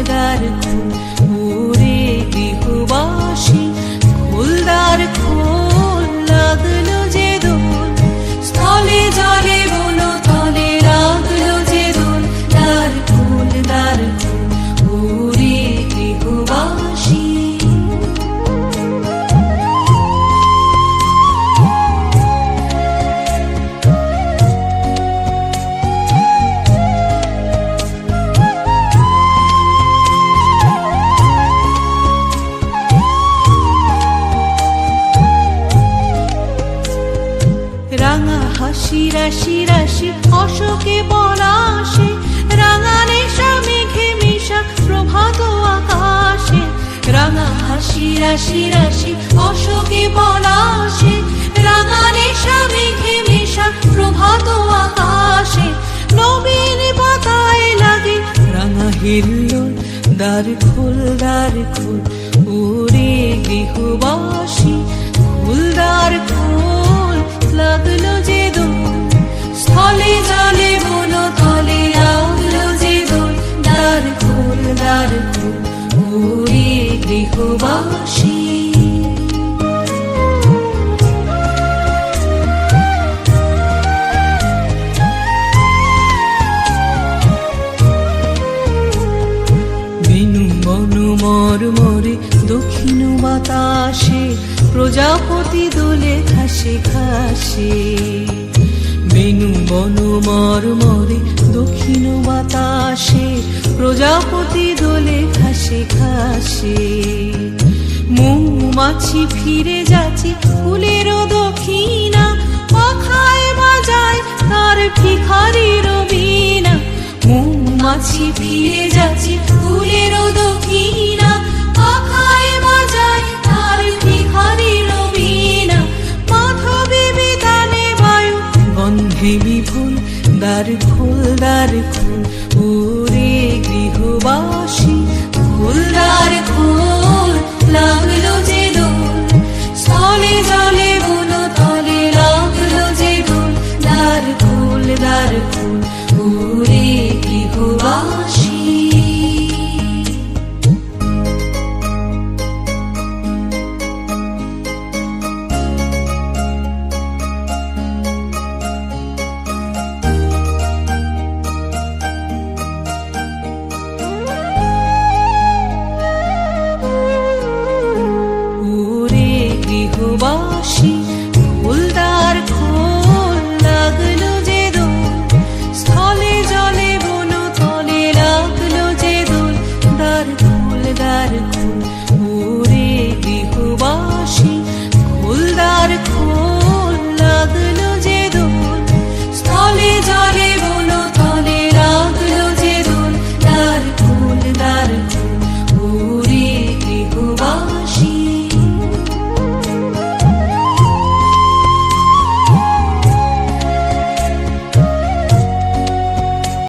I got it. রাঙা হাসি, রাশি রাশি, অশোকে বনাশে রাঙা নেশা, মেঘে মেশা, প্রভাত আকাশে। রাঙা হাসি, রাশি রাশি, অশোকে পলাশে, রাঙা নেশা, মেঘে মেশা, প্রভাত আকাশে। নবীন পাতায় লাগে রাঙা হিল্লোল দ্বার খুল দ্বার খুল, উড়ে গৃহবাসী, ফুলদার ফুল খোল ওরে গৃহবাসী। মর বাতাসে, প্রজাপতি দোলে ঘাসে ঘাসে। বেনু বনু মর মরে দক্ষিণ বাতাসে, প্রজাপতি ঘাসে ঘাসে। মৌমাছি ফিরে যাচ্ছে ফুলেরও দক্ষিণা। পাখায় বাজায় তার ভিখারির বিনা মৌমাছি ফিরে যাচ্ছে ফুলেরও দক্ষিণা। পাখায় তার বায়ু, গন্ধে দার she